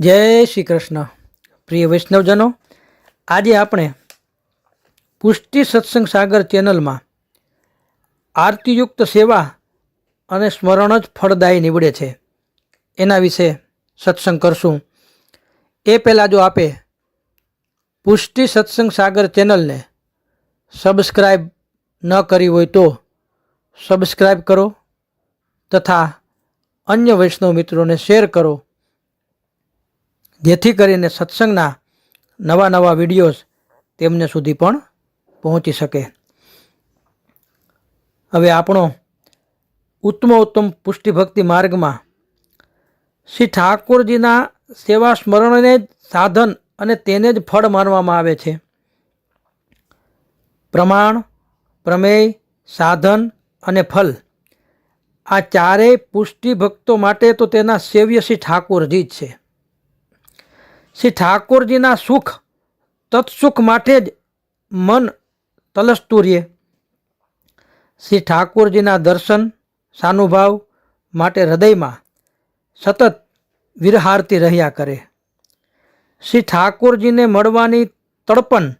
જય શ્રી કૃષ્ણ. પ્રિય વૈષ્ણવજનો, આજે આપણે પુષ્ટિ સત્સંગ સાગર ચેનલમાં આરતીયુક્ત સેવા અને સ્મરણ જ ફળદાયી નીવડે છે. એના વિશે સત્સંગ કરશું. એ પહેલાં જો આપે પુષ્ટિ સત્સંગ સાગર ચેનલને સબસ્ક્રાઈબ ન કરી હોય તો સબસ્ક્રાઈબ કરો તથા અન્ય વૈષ્ણવ મિત્રોને શેર કરો. જેથી કરીને સત્સંગના નવા નવા વિડીયોઝ તેમને સુધી પણ પહોંચી શકે. હવે આપણો ઉત્તમ ઉત્તમ પુષ્ટિભક્તિ માર્ગમાં શ્રી ઠાકોરજીના સેવા સ્મરણને જ સાધન અને તેને જ ફળ માનવામાં આવે છે. પ્રમાણ, પ્રમેય, સાધન અને ફલ આ ચારેય પુષ્ટિ ભક્તો માટે તો તેના સેવ્ય શ્રી ઠાકોરજી જ છે. શ્રી ઠાકોરજીના સુખ, તત્સુખ માટે જ મન તલસતું રહે શ્રી ઠાકોરજીના દર્શન, સાનુભાવ માટે હૃદયમાં સતત વિરહારતી રહ્યા કરે. શ્રી ઠાકોરજીને મળવાની તડપણ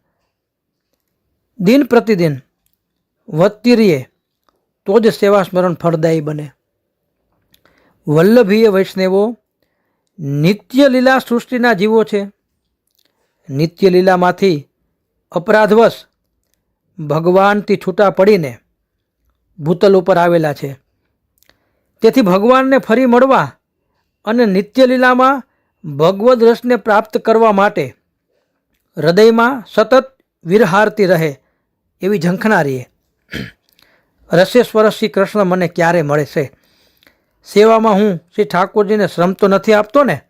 દિન પ્રતિદિન વધતી રહીએ, તો જ સેવા સ્મરણ ફળદાયી બને. વલ્લભીય વૈષ્ણવો નિત્ય લીલા સૃષ્ટિના જીવો છે. નિત્ય લીલામાંથી અપરાધવશ ભગવાનથી છૂટા પડીને ભૂતલ ઉપર આવેલા છે. તેથી ભગવાનને ફરી મળવા અને નિત્ય લીલામાં ભગવદ રસને પ્રાપ્ત કરવા માટે હૃદયમાં સતત વિરહારતી રહે એવી ઝંખનારીએ. રસેશ્વર શ્રી કૃષ્ણ મને ક્યારે મળે છે? સેવામાં હું શ્રી ઠાકોરજીને શ્રમ તો નથી આપતો ને?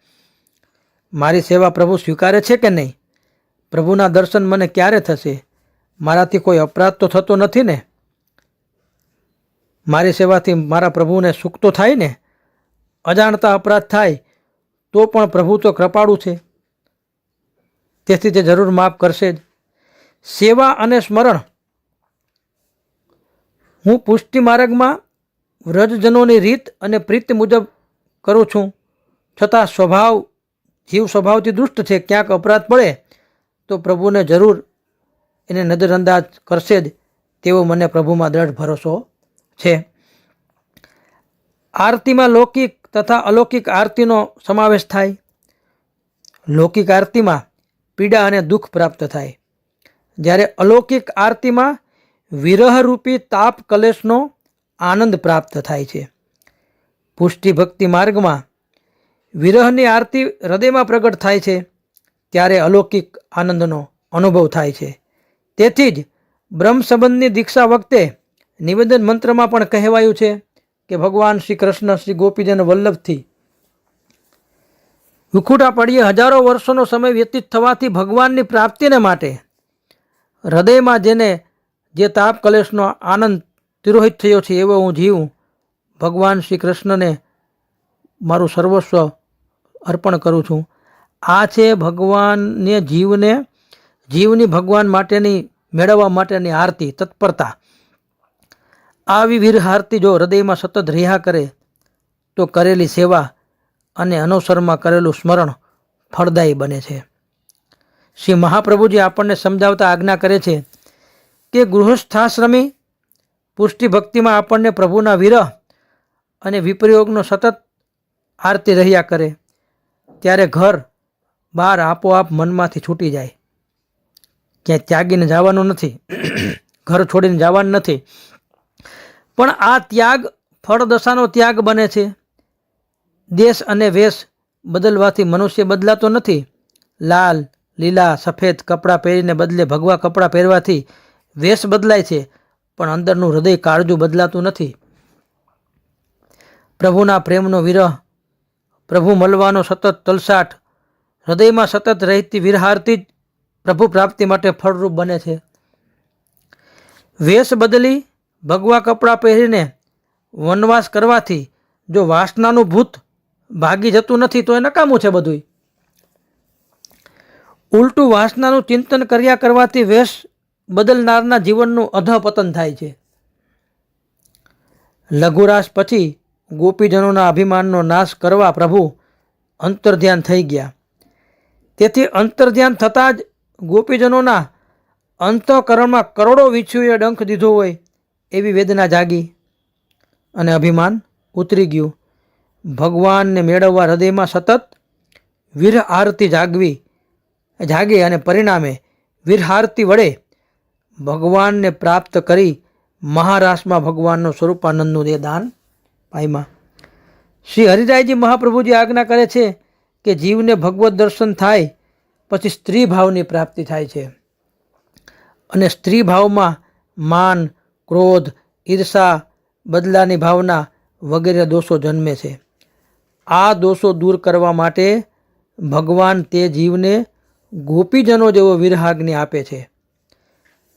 મારી સેવા પ્રભુ સ્વીકારે છે કે નહીં? પ્રભુના દર્શન મને ક્યારે થશે? મારાથી કોઈ અપરાધ તો થતો નથી ને? મારી સેવાથી મારા પ્રભુને સુખ તો થાય ને? અજાણતા અપરાધ થાય, તો પણ પ્રભુ તો કૃપાળુ છે. તેથી તે જરૂર માફ કરશે જ. સેવા અને સ્મરણ. હું પુષ્ટિ માર્ગમાં વ્રજજનોની રીત અને પ્રીતિ મુજબ કરું છું. છતાં સ્વભાવ, જીવ સ્વભાવથી દુષ્ટ છે, ક્યાંક અપરાધ પડે તો પ્રભુને જરૂર એને નજરઅંદાજ કરશે જ તેવો મને પ્રભુમાં દ્રઢ ભરોસો છે. આરતીમાં લૌકિક તથા અલૌકિક આરતીનો સમાવેશ થાય. લૌકિક આરતીમાં પીડા અને દુઃખ પ્રાપ્ત થાય. જ્યારે અલૌકિક આરતીમાં વિરહરૂપી તાપ કલેશનો આનંદ પ્રાપ્ત થાય છે. પુષ્ટિ ભક્તિ માર્ગમાં વિરહની આરતી હૃદયમાં પ્રગટ થાય છે, ત્યારે અલૌકિક આનંદનો અનુભવ થાય છે. તેથી જ બ્રહ્મ સંબંધની દીક્ષા વખતે નિવેદન મંત્રમાં પણ કહેવાયું છે કે ભગવાન શ્રી કૃષ્ણ શ્રી ગોપીજન વલ્લભથી વિખુટા પડીએ હજારો વર્ષોનો સમય વ્યતીત થવાથી ભગવાનની પ્રાપ્તિને માટે હૃદયમાં જેને જે તાપ કલેશનો આનંદ તિરોહિત થયો છે એવો હું જીવ ભગવાન શ્રી કૃષ્ણને મારું સર્વસ્વ અર્પણ કરું છું. આ છે ભગવાનને જીવને, જીવની ભગવાન માટેની, મેળવવા માટેની આરતી, તત્પરતા. આવી વીર આરતી જો હૃદયમાં સતત રહ્યા કરે, તો કરેલી સેવા અને અનુસરમાં કરેલું સ્મરણ ફળદાયી બને છે. શ્રી મહાપ્રભુજી આપણને સમજાવતા આજ્ઞા કરે છે કે ગૃહસ્થાશ્રમી પુષ્ટિ ભક્તિમાં આપણને પ્રભુના વિરહ અને વિપ્રયોગનો સતત આરતી રહ્યા કરે, ત્યારે ઘર બહાર આપોઆપ મનમાંથી છૂટી જાય. ક્યાંય ત્યાગીને જવાનું નથી, ઘર છોડીને જવાનું નથી. પણ આ ત્યાગ ફળદશાનો ત્યાગ બને છે. દેશ અને વેશ બદલવાથી મનુષ્ય બદલાતો નથી. લાલ, લીલા, સફેદ કપડાં પહેરીને બદલે ભગવા કપડાં પહેરવાથી વેશ બદલાય છે. પણ અંદરનું હૃદય કાળજું બદલાતું નથી. પ્રભુના પ્રેમનો વિરહ, પ્રભુ મળવાનો સતત તલસાટ, હૃદયમાં સતત રહેતી વિરહારતી જ પ્રભુ પ્રાપ્તિ માટે ફળરૂપ બને છે. વેશ બદલી ભગવા કપડાં પહેરીને વનવાસ કરવાથી જો વાસનાનું ભૂત ભાગી જતું નથી, તો એ નકામું છે બધુંય. ઉલટું વાસનાનું ચિંતન કર્યા કરવાથી વેશ બદલનારના જીવનનું અધપતન થાય છે. લઘુરાશ પછી ગોપીજનોના અભિમાનનો નાશ કરવા પ્રભુ અંતર્ધ્યાન થઈ ગયા. તેથી અંતર્ધ્યાન થતાં જ ગોપીજનોના અંતઃકરણમાં કરોડો વિછુએ ડંખ દીધો હોય એવી વેદના જાગી અને અભિમાન ઉતરી ગયું. ભગવાનને મેળવવા હૃદયમાં સતત વીર આરતી જાગવી, જાગે અને પરિણામે વિરહારતી વડે ભગવાનને પ્રાપ્ત કરી મહારાષ્ટ્રમાં ભગવાનનો સ્વરૂપાનંદનું દે દાન. પાયમાં. શ્રી હરિરાયજી મહાપ્રભુજી આજ્ઞા કરે છે કે જીવને ભગવત દર્શન થાય, પછી સ્ત્રી ભાવની પ્રાપ્તિ થાય છે. અને સ્ત્રી ભાવમાં માન, ક્રોધ, ઈર્ષા, બદલાની ભાવના વગેરે દોષો જન્મે છે. આ દોષો દૂર કરવા માટે ભગવાન તે જીવને ગોપીજનો જેવો વિરહાગ્નિ આપે છે.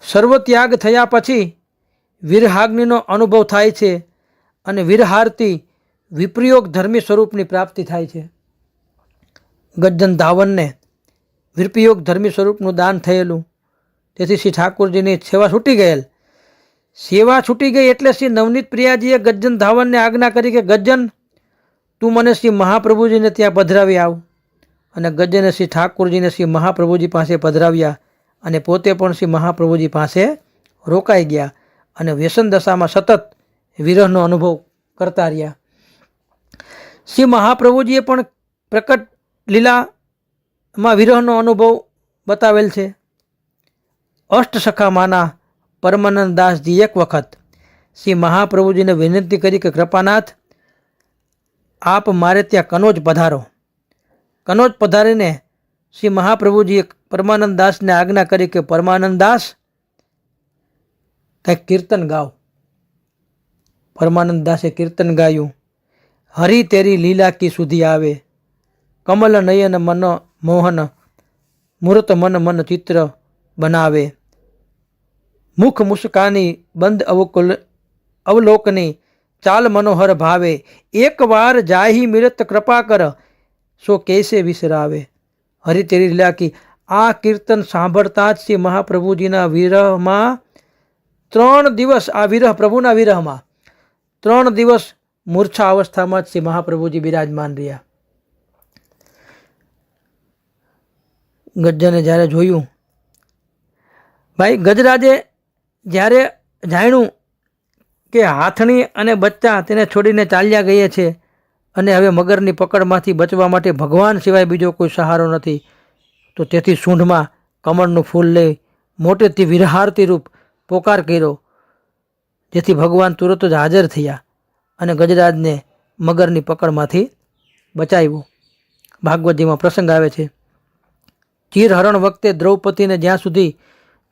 સર્વ ત્યાગ થયા પછી વિરહાગ્નિનો અનુભવ થાય છે અને વિરહારતી વિપ્રયોગ ધર્મી સ્વરૂપની પ્રાપ્તિ થાય છે. ગજ્જન ધાવનને વિપ્રયોગ ધર્મી સ્વરૂપનું દાન થયેલું. તેથી શ્રી ઠાકોરજીની સેવા છૂટી ગયેલ. સેવા છૂટી ગઈ એટલે શ્રી નવનીત પ્રિયાજીએ ગજ્જન ધાવનને આજ્ઞા કરી કે, ગજ્જન, તું મને શ્રી મહાપ્રભુજીને ત્યાં પધરાવી આવ. અને ગજ્જને શ્રી ઠાકોરજીને શ્રી મહાપ્રભુજી પાસે પધરાવ્યા. અને પોતે પણ શ્રી મહાપ્રભુજી પાસે રોકાઈ ગયા અને વ્યસન દશામાં સતત વિરહનો અનુભવ કરતા રહ્યા. શ્રી મહાપ્રભુજીએ પણ પ્રકટ લીલામાં વિરહનો અનુભવ બતાવેલ છે. અષ્ટસખામાના પરમાનંદ દાસજી એક વખત શ્રી મહાપ્રભુજીને વિનંતી કરી કે, કૃપાનાથ, આપ મારે ત્યાં કનોજ પધારો. કનોજ પધારીને શ્રી મહાપ્રભુજીએ પરમાનંદ દાસને આજ્ઞા કરી કે પરમાનંદ દાસ, કંઈક કીર્તન ગાઓ. પરમાનંદ દાસે કીર્તન ગાયું. હરી તેરી લીલા કી સુધી આવે. કમલ નયન મન મોહન, મૂર્ત મન મન ચિત્ર બનાવે. મુખ મુસ્કાની બંધ અવકુલ, અવલોકની ચાલ મનોહર ભાવે. એક વાર જાહી મિરત કૃપા કર, સો કેસે વિસરાવે. હરિ તેરી લીલા કી આ કીર્તન સાંભળતા જ શ્રી મહાપ્રભુજીના વિરહમાં ત્રણ દિવસ આ વિરહ, પ્રભુના વિરહમાં ત્રણ દિવસ મૂર્છા અવસ્થામાં જ શ્રી મહાપ્રભુજી બિરાજમાન રહ્યા. ગજ્જને જ્યારે જોયું, ભાઈ ગજરાજે જ્યારે જાણ્યું કે હાથણી અને બચ્ચા તેને છોડીને ચાલ્યા ગયા છે અને હવે મગરની પકડમાંથી બચવા માટે ભગવાન સિવાય બીજો કોઈ સહારો નથી. તો તેથી સૂંઢમાં કમળનું ફૂલ લઈ મોટેથી વિરહારતી રૂપ પોકાર કર્યો, જેથી ભગવાન તુરત જ હાજર થયા અને ગજરાજને મગરની પકડમાંથી બચાવ્યો. ભાગવતજીમાં પ્રસંગ આવે છે ચીરહરણ વખતે દ્રૌપદીને જ્યાં સુધી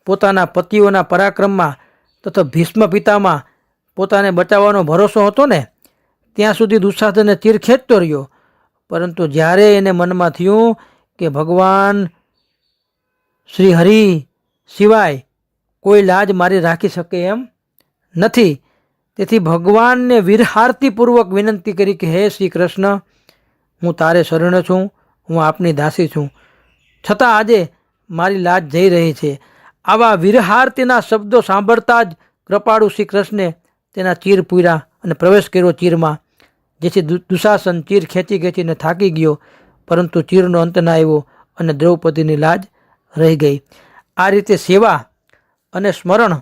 પોતાના પતિઓના પરાક્રમમાં તથા ભીષ્મ પિતામાં પોતાને બચાવવાનો ભરોસો હતો ને ત્યાં સુધી દુશાસને ચીર ખેંચતો રહ્યો. પરંતુ જ્યારે એને મનમાં થયું કે ભગવાન શ્રી હરિ સિવાય કોઈ લાજ મારી રાખી શકે એમ નથી, તેથી ભગવાનને વિરહારતીપૂર્વક વિનંતી કરી કે, હે શ્રી કૃષ્ણ હું તારે શરણ છું, હું આપની દાસી છું. છતાં આજે મારી લાજ જઈ રહી છે. આવા વિરહારતીના શબ્દો સાંભળતા જ કૃપાળુ શ્રી કૃષ્ણે તેના ચીર પૂર્યા અને પ્રવેશ કર્યો ચીરમાં. જેથી દુશાસન ચીર ખેંચી ખેંચીને થાકી ગયો, પરંતુ ચીરનો અંત ના આવ્યો અને દ્રૌપદીની લાજ રહી ગઈ. આ રીતે સેવા અને સ્મરણ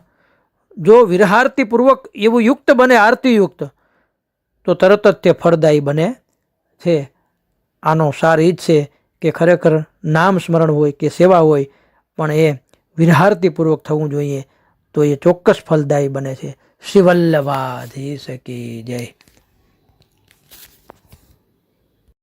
જો વિરહારતીપૂર્વક એવું યુક્ત બને, આરતીયુક્ત, તો તરત જ તે ફળદાયી બને છે. આનો સાર એ જ છે કે ખરેખર નામ સ્મરણ હોય કે સેવા હોય, પણ એ વિરહારતીપૂર્વક થવું જોઈએ, તો એ ચોક્કસ ફલદાયી બને છે. શિવલ્લવાધી શકી જય.